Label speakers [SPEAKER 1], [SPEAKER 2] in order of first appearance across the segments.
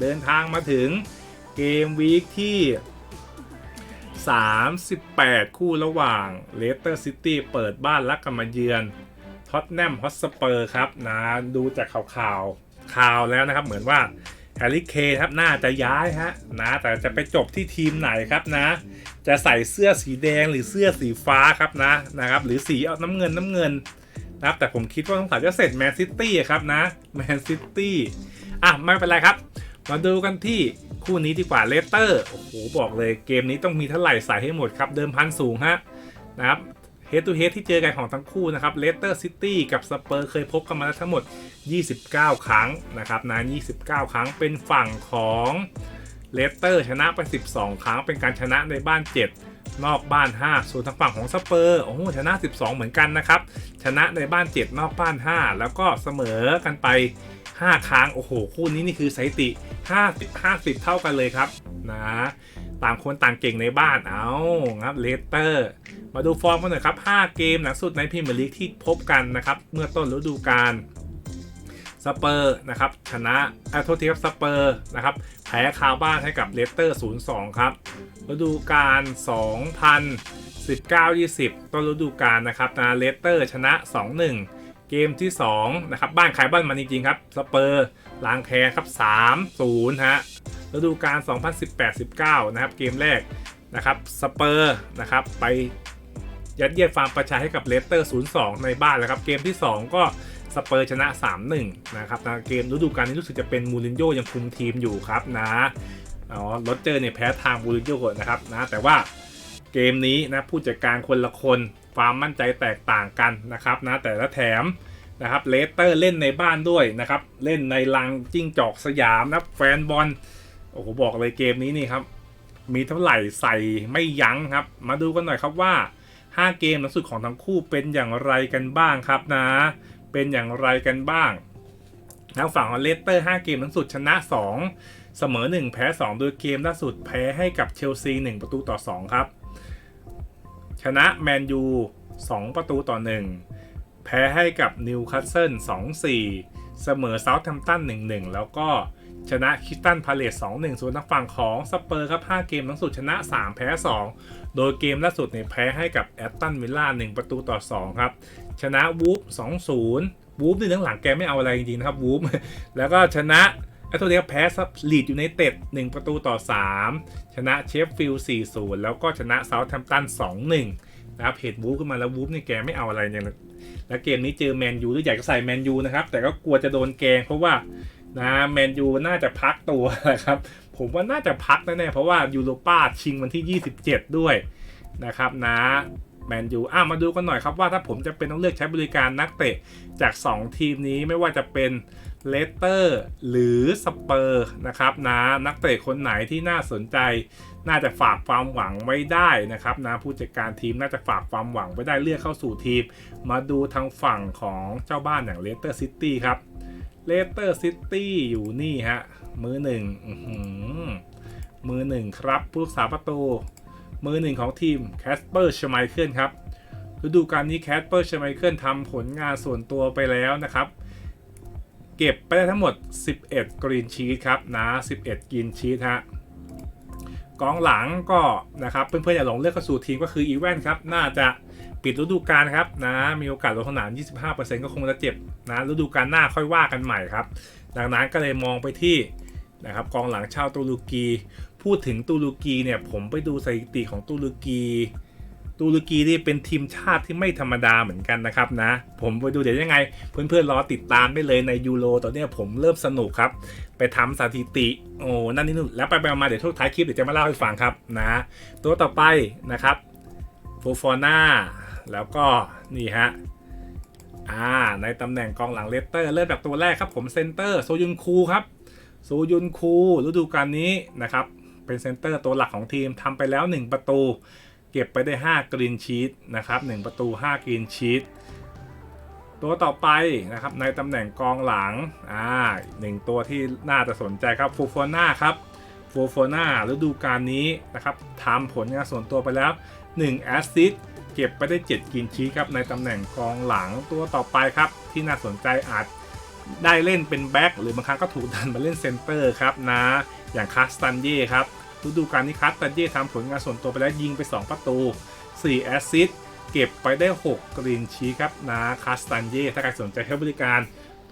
[SPEAKER 1] เดินทางมาถึงเกมวีคที่ 38 คู่ระหว่างเลสเตอร์ซิตี้เปิดบ้านรับกันมาเยือนท็อตแนมฮอตสเปอร์ครับนะดูจากข่าวข่าวข่าวแล้วนะครับ เหมือนว่าแฮร์รี่เคนครับน่าจะย้ายฮะนะแต่จะไปจบที่ทีมไหนครับนะ จะใส่เสื้อสีแดงหรือเสื้อสีฟ้าครับนะนะครับ หรือสีเอาน้ำเงินน้ำเงินนะครับแต่ผมคิดว่าต้องขายจะเสร็จแมนซิตี้ครับนะแมนซิตี้อะไม่เป็นไรครับ มาดูกันที่คู่นี้ดีกว่าเลสเตอร์โอ้โหบอกเลยเกมนี้ต้องมีเท่าไหร่ใส่ให้หมดครับ เดิมพันสูงฮะนะครับเฮด t ูเฮดที่เจอกันของทั้งคู่นะครับเลสเตอร์ซิตี้กับสเปอร์เคยพบกันมาแล้วทั้งหมด 29 ครั้งนะครับนะ29 ครั้งเป็นฝั่งของเลสเตอร์ชนะไป 12 ครั้ง เป็นการชนะในบ้าน 7 นอกบ้าน 5 ส่วนทางฝั่งของสเปอร์โอ้โหชนะ 12 เหมือนกันนะครับ ชนะในบ้าน 7 นอกบ้าน 5 แล้วก็เสมอกันไป 5 ครั้ง โอ้โห คู่นี้นี่คือสถิติ 50 50 เท่ากันเลยครับนะต่างคนต่างเก่งในบ้านเอาครับเลสเตอร์มาดูฟอร์มกันหน่อยครับ 5 เกมหนักสุดในพรีเมียร์ลีกที่พบกันนะครับ เมื่อต้นฤดูกาลสเปอร์นะครับชนะเออโทษทีครับสเปอร์นะครับแพ้คาบ้านให้กับเลสเตอร์ 0-2 ครับฤดูกาล2019-20 ต้นฤดูกาลนะครับนะเลสเตอร์ชนะ 2-1 เกมที่ 2 นะครับ บ้านใครบ้านมันจริงๆครับสเปอร์ ล้างแพ้ครับ 3-0 ฮะฤดูกาล 2018-19 นะครับ เกมแรกนะครับสเปอร์นะครับไปยัดเยียดฟาร์มประชาให้กับเลสเตอร์ 0-2 ในบ้านแล้วครับ เกมที่ 2 ก็สเปอร์ชนะ 3-1 นะครับนะเกมฤดูกาลนี้รู้สึกจะเป็นมูรินโญ่ยังคุมทีมอยู่ครับนะอ๋อโรเจอร์เนี่ยแพ้ทางมูรินโญ่นะครับนะแต่ว่าเกมนี้นะผู้จัดการคนละคนความมั่นใจแตกต่างกันนะครับนะแต่ละแถม นะครับเลสเตอร์เล่นในบ้านด้วยนะครับ เล่นในลังจิ้งจอกสยามนะแฟนบอลโอ้โหบอกเลยเกมนี้นี่ครับ มีเท่าไหร่ใส่ไม่ยั้งครับ มาดูกันหน่อยครับว่า 5 เกมลังสุดของทั้งคู่เป็นอย่างไรกันบ้างครับนะ เป็นอย่างไรกันบ้างทางฝั่งของเลสเตอร์ 5 เกมลังสุดชนะ 2 เสมอ 1 แพ้ 2 โดยเกมล่าสุดแพ้ให้กับเชลซี 1 ประตูต่อ 2 ครับ ชนะแมนยู 2 ประตูต่อ 1 แพ้ให้กับนิวคาสเซิล2-4 เสมอเซาท์แฮมป์ตัน1-1 แล้วก็ชนะคิสตันพาเลส2-1 ส่วนทางฝั่งของสเปอร์ครับ 5 เกมหลังสุดชนะ 3 แพ้ 2 โดยเกมล่าสุดเนี่ยแพ้ให้กับแอตตันวิลล่า 1 ประตูต่อ 2 ครับ ชนะวูฟ2-0 วูฟในเรื่องหลังแกไม่เอาอะไรจริงๆนะครับวูฟแล้วก็ชนะแอตโตเนียแพ้ลีดอยู่ในเต็ด 1 ประตูต่อ 3 ชนะเชฟฟิลด์4-0 แล้วก็ชนะเซาท์แฮมป์ตัน2-1 นะครับเพจวูฟขึ้นมาแล้ววูฟนี่แกไม่เอาอะไรอย่างแล้วเกมนี้เจอแมนยูด้วยอยากจะใส่แมนยูนะครับ แต่ก็กลัวจะโดนแกงเพราะว่านะแมนยูน่าจะพักตัวนะครับ ผมว่าน่าจะพักแน่ๆเพราะว่ายูโรป้าชิงวันที่ 27 ด้วยนะครับนะ แมนยูอะมาดูกันหน่อยครับว่าถ้าผมจะเป็นต้องเลือกใช้บริการนักเตะจาก 2 ทีมนี้ไม่ว่าจะเป็นเลสเตอร์หรือสเปอร์นะครับนะนักเตะคนไหนที่น่าสนใจ น่าจะฝากความหวังไว้ได้นะครับนะผู้จัดการทีมน่าจะฝากความหวังไว้ได้เลือกเข้าสู่ทีม มาดูทางฝั่งของเจ้าบ้านอย่างเลสเตอร์ซิตี้ครับเลสเตอร์ซิตี้อยู่นี่ฮะมือหนึ่งมือหนึ่งครับผู้รักษาประตู มือหนึ่งของทีมแคสเปอร์ชไมเคิลครับฤดูกาลนี้แคสเปอร์ชไมเคิลทำผลงานส่วนตัวไปแล้วนะครับ เก็บไปได้ทั้งหมด 11 กรีนชีตครับนะ11 กรีนชีตฮะกองหลังก็นะครับเพื่อนๆอย่าหลงเลือกเข้าสู่ทีมก็คืออีเวนครับ น่าจะปิดฤดูกาลครับนะมีโอกาสลดขนาด25%ก็คงจะเจ็บนะฤดูกาลหน้าค่อยว่ากันใหม่ครับ ดังนั้นก็เลยมองไปที่ นะครับกองหลังชาวตุรกี พูดถึงตุรกีเนี่ยผมไปดูสถิติของตุรกี ตุรกีนี่เป็นทีมชาติที่ไม่ธรรมดาเหมือนกันนะครับนะ ผมไปดูเดี๋ยวยังไง เพื่อนๆรอติดตามได้เลยในยูโรตอนนี้ผมเริ่มสนุกครับ ไปทำสถิติโอ้นั่นนี่นู่นแล้วไปไปมาเดี๋ยวทุกท้ายคลิปเดี๋ยวจะมาเล่าให้ฟังครับนะตัวต่อไปนะครับโฟฟอน่าแล้วก็นี่ฮะอ่าในตำแหน่งกองหลังเลสเตอร์เริ่มจากตัวแรกครับผมเซนเตอร์โซยุนคูครับ ซูยุนคูฤดูกาลนี้นะครับ เป็นเซนเตอร์ตัวหลักของทีมทำไปแล้ว 1 ประตู เก็บไปได้ 5 กรีนชีตนะครับ1ประตู 5 กรีนชีตตัวต่อไปนะครับในตำแหน่งกองหลังอ่าหนึ่งตัวที่น่าจะสนใจครับฟูฟอน่าครับฟูฟอน่าฤดูกาลนี้นะครับทำผลงานส่วนตัวไปแล้ว1แอสซิสเก็บไปได้ 7 กินชีครับในตำแหน่งกองหลังตัวต่อไปครับที่น่าสนใจอาจ ได้เล่นเป็นแบ็คหรือบางครั้งก็ถูกดันมาเล่นเซนเตอร์ครับนะ อย่างคาสตันเย่ครับฤดูกาลนี้คาสตันเย่ทำผลงานส่วนตัวไปแล้วยิงไป 2 ประตู 4 แอสซิสต์เก็บไปได้ 6 กรีนชีครับนะคาสตันเย่ถ้าใครสนใจให้บริการ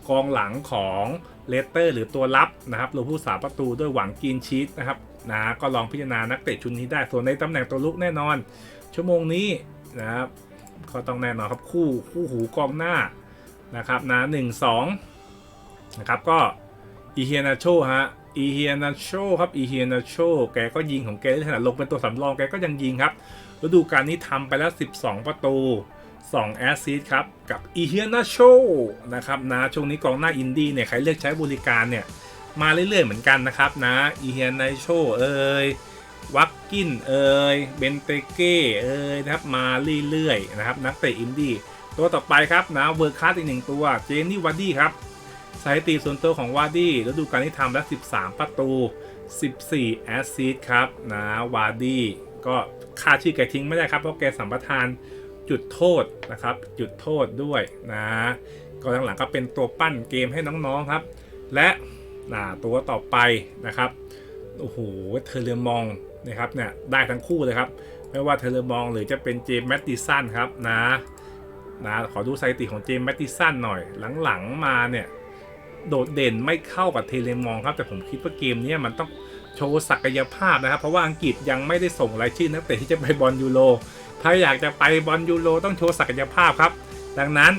[SPEAKER 1] กองหลังของเลสเตอร์หรือตัวรับนะครับลงผู้สาประตูด้วยหวังกรีนชีตนะครับนะก็ลองพิจารณานักเตะชุดนี้ได้ ส่วนในตำแหน่งตัวลุกแน่นอน ชั่วโมงนี้นะครับก็ต้องแน่นอนครับคู่คู่หูกองหน้านะครับนะหนึ่งสอง นะครับก็อีเฮียนาโชฮะอีเฮียนาโชครับอีเฮียนาโชแกก็ยิงของแกในขณะลงเป็นตัวสำรองแกก็ยังยิงครับฤดูกาลนี้ทำไปแล้ว 12 ประตู 2 แอสซิสต์ครับ กับอีเฮียนาโชนะครับนะช่วงนี้กองหน้าอินดี้เนี่ย ใครเลือกใช้บริการเนี่ย มาเรื่อยๆเหมือนกันนะครับนะอีเฮียนาโชเอ่ยวักกินเอยเบนเตเก้เอยนะครับมาเรื่อยๆนะครับนักเตะอินดี้ตัวต่อไปครับนะเวอร์คัสอีกหนึ่งตัวเจนนี่วาร์ดี้ครับ สถิติส่วนตัวของวาร์ดี้ฤดูกาลที่ทำแล้ว13 ประตู 14 แอสซิสครับนะวาร์ดี้ก็ค่าชื่อแกทิ้งไม่ได้ครับ เพราะแกสัมปทานจุดโทษนะครับ จุดโทษด้วยนะก็หลังๆก็เป็นตัวปั้นเกมให้น้องๆครับ และนะตัวต่อไปนะครับโอ้โหเทเลมองนะครับเนี่ยได้ทั้งคู่เลยครับ ไม่ว่าเทเลมองหรือจะเป็นเจมส์แมตติสันครับนะนะขอดูสถิติของเจมส์แมตติสันหน่อยหลังๆมาเนี่ย โดดเด่นไม่เข้ากับเทเลมองครับ แต่ผมคิดว่าเกมนี้มันต้องโชว์ศักยภาพนะครับ เพราะว่าอังกฤษยังไม่ได้ส่งรายชื่อนักเตะที่จะไปบอลยูโรถ้าอยากจะไปบอลยูโรต้องโชว์ศักยภาพครับ ดังนั้น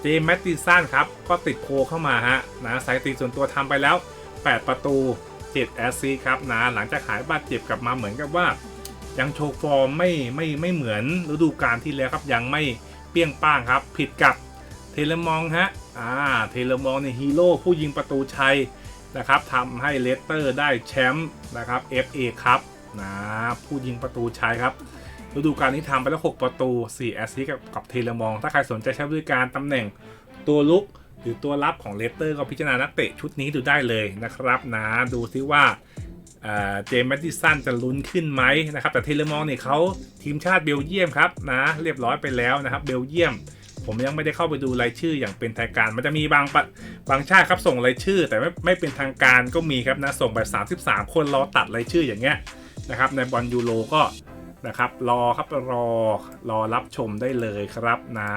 [SPEAKER 1] เจมส์แมตติสันครับ ก็ติดโพลเข้ามาฮะนะสถิติส่วนตัวทำไปแล้ว 8 ประตู 7 แอสซีครับนะหลังจากหายบาดเจ็บกลับมาเหมือนกับว่า ยังโชว์ฟอร์มไม่ไม่ไม่เหมือนฤดูกาลที่แล้วครับยังไม่เปรี้ยงป้างครับ ผิดกับเทเลมองฮะ อ่าเทเลมองในฮีโร่ผู้ยิงประตูชัยนะครับทำให้เลสเตอร์ได้แชมป์นะครับ FA ครับนะผู้ยิงประตูชัยครับฤดูกาลนี้ทำไปแล้ว 6 ประตู 4 แอสซิสต์กับเทเลมอง ถ้าใครสนใจใช้บริการตำแหน่งตัวลุกหรือตัวรับของเลสเตอร์ก็พิจารณานักเตะชุดนี้ดูได้เลยนะครับนะดูซิว่าเจมส์แมตติสันจะลุ้นขึ้นไหมนะครับแต่เทเลมองเนี่ยเขาทีมชาติเบลเยียมครับนะเรียบร้อยไปแล้วนะครับเบลเยียม ผมยังไม่ได้เข้าไปดูรายชื่ออย่างเป็นทางการ มันจะมีบางปะบางชาติครับส่งรายชื่อ แต่ไม่ไม่เป็นทางการก็มีครับนะส่งแบบ 33 คนรอตัดรายชื่ออย่างเงี้ยนะครับในบอลยูโรก็นะครับรอครับรอรอรับชมได้เลยครับนะ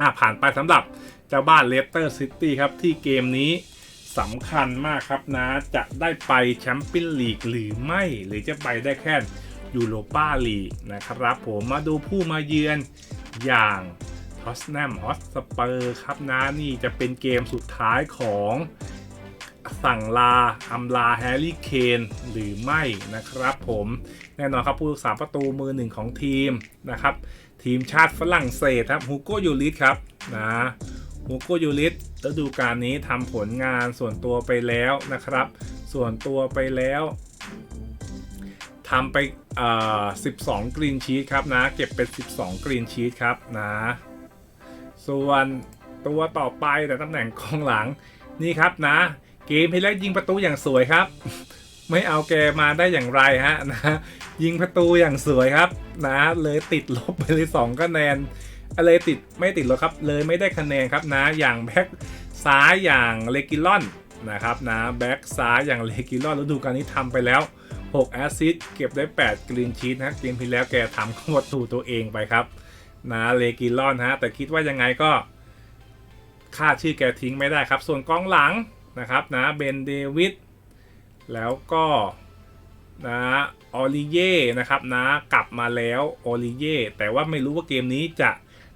[SPEAKER 1] อะผ่านไปสำหรับเจ้าบ้านเลสเตอร์ซิตี้ครับที่เกมนี้สำคัญมากครับนะ จะได้ไปแชมเปี้ยนลีกหรือไม่ หรือจะไปได้แค่ยูโรปาลีกนะครับผมมาดูผู้มาเยือนอย่าง ทอสแนมฮอสสเปอร์ครับนะนี่จะเป็นเกมสุดท้ายของสั่งลาอำลาแฮร์รี่เคนหรือไม่นะครับผมแน่นอนครับผู้รักษาประตูมือหนึ่งของทีมนะครับ ทีมชาติฝรั่งเศสครับฮูโกยูริสครับนะฮูโกยูริสฤดูกาลนี้ทำผลงานส่วนตัวไปแล้วนะครับ ส่วนตัวไปแล้วทำไปเอ่อ12 กรีนชีตครับนะ เก็บเป็น 12 กรีนชีตครับนะ ส่วนตัวต่อไปแต่ตำแหน่งกองหลังนี่ครับนะ เกมที่แล้วยิงประตูอย่างสวยครับ ไม่เอาแกมาได้อย่างไรฮะนะยิงประตูอย่างสวยครับนะเลยติดลบไปเลยสองคะแนนอะไรติดไม่ติดลบครับ เลยไม่ได้คะแนนครับนะอย่างแบ็กซ้ายอย่างเลกิลอนนะครับนะแบ็กซ้ายอย่างเลกิลอนฤดูกาลนี้ทำไปแล้ว6แอสซิสต์เก็บได้ 8 กรีนชีตนะเกมที่แล้วแกทำข้าประตูตัวเองไปครับ นะเลกิลอนฮะแต่คิดว่ายังไงก็ค่าชื่อแกทิ้งไม่ได้ครับ ส่วนกองหลังนะครับนะเบนเดวิดแล้วก็นะออลิเย่นะครับนะกลับมาแล้วออลิเย่แต่ว่าไม่รู้ว่าเกมนี้จะ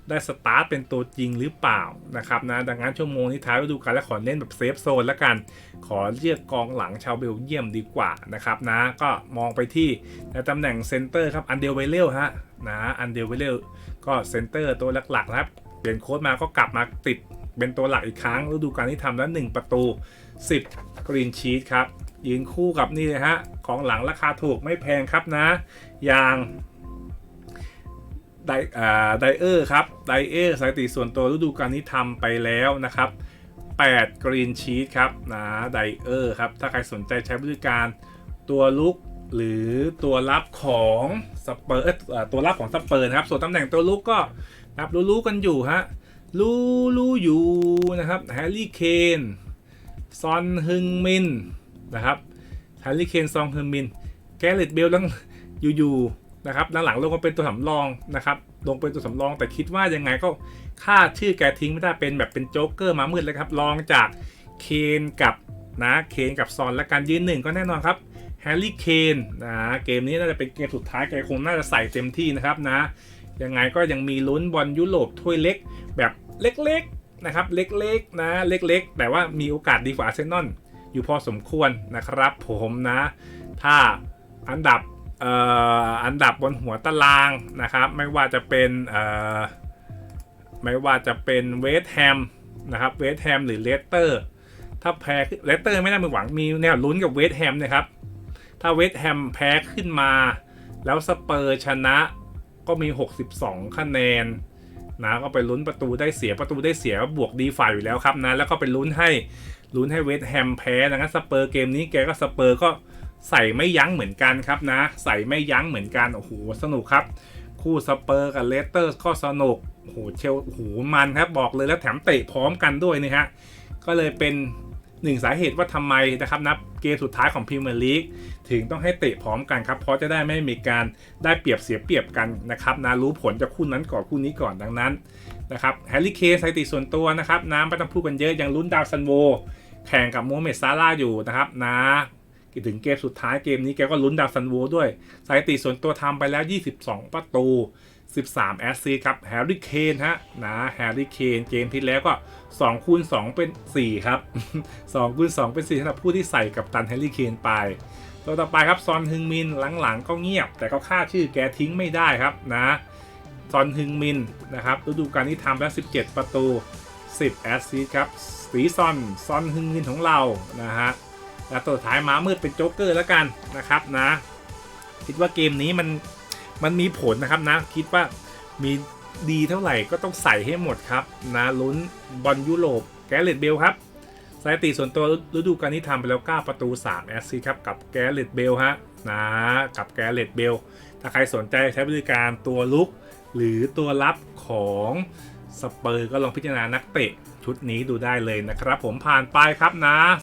[SPEAKER 1] ได้สตาร์ทเป็นตัวจริงหรือเปล่านะครับนะดังนั้นชั่วโมงนี้ท้ายฤดูกาลและขอเน้นแบบเซฟโซนแล้วกัน ขอเรียกกองหลังชาวเบลเยียมดีกว่านะครับนะก็มองไปที่ในตำแหน่งเซนเตอร์ครับอันเดลเวเลฮะนะอันเดลเวเลก็เซนเตอร์ตัวหลักๆนะครับเปลี่ยนโค้ดมาก็กลับมาติดเป็นตัวหลักอีกครั้งฤดูกาลที่ทำแล้ว 1 ประตู 10 กรีนชีตครับยืนคู่กับนี่เลยฮะของหลังราคาถูกไม่แพงครับนะ อย่าง ไดอ่าไดเออร์ครับไดเออร์สถิติส่วนตัวฤดูกาลนี้ทำไปแล้วนะครับ 8 กรีนชีตครับนะไดเออร์ครับ ถ้าใครสนใจใช้บริการตัวลุกหรือตัวรับของสเปอร์ตัวรับของสเปอร์นะครับส่วนตำแหน่งตัวลุกก็นะครับรู้ๆกันอยู่ฮะลูลูยูนะครับแฮร์รี่เคนซอนฮึงมินนะครับแฮร์รี่เคนซอนฮึงมินแกเรตเบลลังอยู่ๆ นะครับหลังๆลงมาเป็นตัวสำรองนะครับลงเป็นตัวสำรองแต่คิดว่ายังไงก็ค่าชื่อแกทิ้งไม่ได้เป็นแบบเป็นโจ๊กเกอร์มามืดเลยครับรองจากเคนกับนะเคนกับซอนและการยืนหนึ่งก็แน่นอนครับแฮร์รี่เคนนะเกมนี้น่าจะเป็นเกมสุดท้ายแกคงน่าจะใส่เต็มที่นะครับนะยังไงก็ยังมีลุ้นบอลยุโรปถ้วยเล็กแบบเล็กๆนะครับเล็กๆนะเล็กๆ แต่ว่ามีโอกาสดีกว่าอาร์เซนอลอยู่พอสมควรนะครับผมนะ ถ้าอันดับ อันดับบนหัวตารางนะครับ ไม่ว่าจะเป็นไม่ว่าจะเป็นเวสแฮมนะครับเวสแฮมหรือเลสเตอร์ถ้าแพ้เลสเตอร์ไม่น่ามีหวังมีแนวลุ้นกับเวสแฮมนะครับ ถ้าเวสแฮมแพ้ขึ้นมา แล้วสเปอร์ชนะก็มี 62 คะแนนนะก็ไปลุ้นประตูได้เสียประตูได้เสียบวกดีฝ่ายอยู่แล้วครับนะแล้วก็ไปลุ้นให้ลุ้นให้เวสแฮมแพ้ดังนั้นสเปอร์เกมนี้แกก็สเปอร์ก็ ใส่ไม่ยั้งเหมือนกันครับนะ ใส่ไม่ยั้งเหมือนกันโอ้โหสนุกครับ คู่สเปอร์กับเลสเตอร์ก็สนุกโอ้โหเชลโอ้โหมันครับบอกเลยแล้วแถมเตะพร้อมกันด้วยนี่ฮะก็เลยเป็นหนึ่งสาเหตุว่าทำไมนะครับนับเกมสุดท้ายของพรีเมียร์ลีกถึงต้องให้เตะพร้อมกันครับ เพราะจะได้ไม่มีการได้เปรียบเสียเปรียบกันนะครับนะรู้ผลจากคู่นั้นก่อนคู่นี้ก่อนดังนั้นนะครับแฮร์รี่เคนสถิติส่วนตัวนะครับน้ำไม่ต้องพูดกันเยอะยังลุ้นดาวซันโวแข่งกับโมเม็ดซาร่าอยู่นะครับนะ ถึงเกมสุดท้ายเกมนี้แกก็ลุ้นดาวซันโวด้วยสถิติส่วนตัวทำไปแล้ว 22 ประตู 13 แอสซีครับแฮร์รี่เคนฮะนะแฮร์รี่เคนเกมที่แล้วก็2คูณ2เป็น 4 ครับ2คูณ2เป็น4สำหรับผู้ที่ใส่กับตันแฮร์รี่เคนไปตัวต่อไปครับซอนฮึงมินหลังๆก็เงียบ แต่ก็ค่าชื่อแกทิ้งไม่ได้ครับนะซอนฮึงมินนะครับฤดูกาลนี้ทำแล้ว 17 ประตู 10 แอสซิสต์ครับสีซอนซอนฮึงมินของเรานะฮะ แล้วตัวสุดท้ายม้ามืดเป็นโจ๊กเกอร์แล้วกันนะครับนะ คิดว่าเกมนี้มันมันมีผลนะครับนะ คิดว่ามีดีเท่าไหร่ก็ต้องใส่ให้หมดครับนะลุ้นบอลยุโรปแกเรตเบลครับสถิติส่วนตัวฤดูกาลนี้ทำไปแล้ว 9 ประตู 3 แอสซิสต์ครับกับแกเรตเบลฮะนะกับแกเรตเบลถ้าใครสนใจใช้บริการตัวลุก หรือตัวรับของสเปอร์ก็ลองพิจารณานักเตะชุดนี้ดูได้เลยนะครับ ผมผ่านไปครับนะ